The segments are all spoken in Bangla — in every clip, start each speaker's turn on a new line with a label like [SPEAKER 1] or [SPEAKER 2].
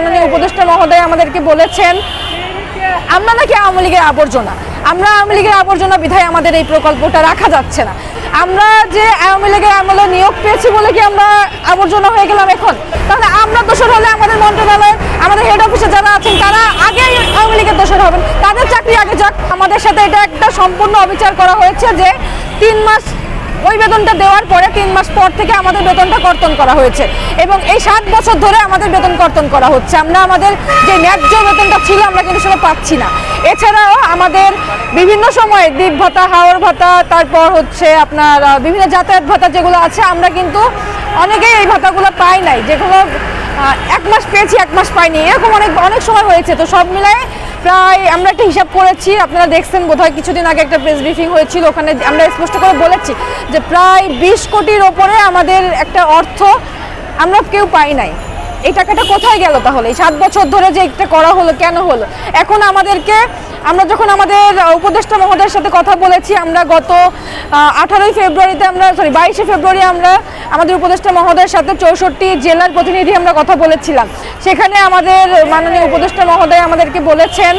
[SPEAKER 1] মাননীয় উপদেষ্টা মহোদয় আমাদেরকে বলেছেন, আমরা নাকি আওয়ামী লীগের আবর্জনা। আমরা আওয়ামী লীগের আবর্জনা বিধায় আমাদের এই প্রকল্পটা রাখা যাচ্ছে না। আমরা যে আওয়ামী লীগের আমলে নিয়োগ পেয়েছি বলে কি আমরা আবর্জনা হয়ে গেলাম এখন? তাহলে আমরা দোষর হলে আমাদের মন্ত্রণালয় আমাদের হেড অফিসে যারা আছেন, তারা আগে আওয়ামী লীগের দোষর হবেন। তাদের চাকরি আগে যাক। আমাদের সাথে এটা একটা সম্পূর্ণ অবিচার করা হয়েছে যে তিন মাস ওই বেতনটা দেওয়ার পরে তিন মাস পর থেকে আমাদের বেতনটা কর্তন করা হয়েছে। এবং এই সাত বছর ধরে আমাদের বেতন কর্তন করা হচ্ছে। আমরা আমাদের যে ন্যায্য বেতনটা ছিল, আমরা কিন্তু সেটা পাচ্ছি না। এছাড়াও আমাদের বিভিন্ন সময়ে দ্বীপ ভাতা, হাওর ভাতা, তারপর হচ্ছে আপনার বিভিন্ন যাতায়াত ভাতা যেগুলো আছে, আমরা কিন্তু অনেকেই এই ভাতাগুলো পাই নাই। যেগুলো এক মাস পেয়েছি, এক মাস পাইনি। এরকম অনেক অনেক সময় হয়েছে, তো সব মিলায় প্রায় আমরা একটা হিসাব করেছি, আপনারা দেখছেন বোধহয় কিছুদিন আগে একটা প্রেস ব্রিফিং হয়েছিল, ওখানে আমরা স্পষ্ট করে বলেছি যে প্রায় বিশ কোটির ওপরে আমাদের একটা অর্থ আমরা কেউ পাই নাই। এই টাকাটা কোথায় গেল তাহলে? এই সাত বছর ধরে যে এটা করা হলো, কেন হলো? এখন আমাদেরকে আমরা যখন আমাদের উপদেষ্টা মহোদয়ের সাথে কথা বলেছি, আমরা গত আঠারোই ফেব্রুয়ারিতে আমরা সরি বাইশে ফেব্রুয়ারি আমরা আমাদের উপদেষ্টা মহোদয়ের সাথে চৌষট্টি জেলার প্রতিনিধি আমরা কথা বলেছিলাম। সেখানে আমাদের মাননীয় উপদেষ্টা মহোদয় আমাদেরকে বলেছেন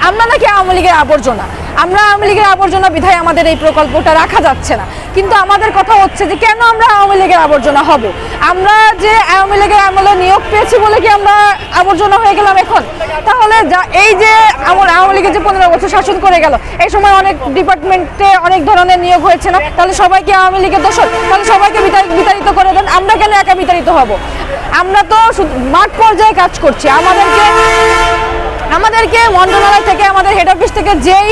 [SPEAKER 1] আমরা নাকি আওয়ামী লীগের আবর্জনা। আমরা আওয়ামী লীগের আবর্জনা বিধায় আমাদের এই প্রকল্পটা রাখা যাচ্ছে না। কিন্তু আমাদের কথা হচ্ছে যে কেন আমরা আওয়ামী লীগের আবর্জনা হব? আমরা যে আওয়ামী লীগের আমলে নিয়োগ পেয়েছি বলে কি আমরা আবর্জনা হয়ে গেলাম এখন? তাহলে যা, এই যে আমার আওয়ামী লীগের যে পনেরো বছর শাসন করে গেল, এই সময় অনেক ডিপার্টমেন্টে অনেক ধরনের নিয়োগ হয়েছে না? তাহলে সবাইকে আওয়ামী লীগের দোষর? তাহলে সবাইকে বিতাড়ি- বিতাড়িত করে দেন। আমরা কেন একা বিতাড়িত হব? আমরা তো মাঠ পর্যায়ে কাজ করছি। আমাদেরকে আমাদেরকে মন্ত্রণালয় থেকে, আমাদের হেড অফিস থেকে যেই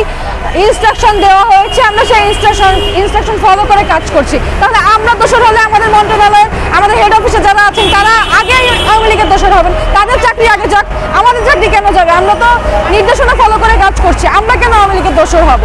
[SPEAKER 1] ইনস্ট্রাকশন দেওয়া হয়েছে, আমরা সেই ইনস্ট্রাকশন ইনস্ট্রাকশন ফলো করে কাজ করছি। তাহলে আমরা দোষর হলে আমাদের মন্ত্রণালয়, আমাদের হেড অফিসে যারা আছেন, তারা আগে আওয়ামী লীগের দোষর হবেন। তাদের চাকরি আগে যাক, আমাদের চাকরি কেন যাবে? আমরা তো নির্দেশনা ফলো করে কাজ করছি, আমরা কেন আওয়ামী লীগের দোষর হব?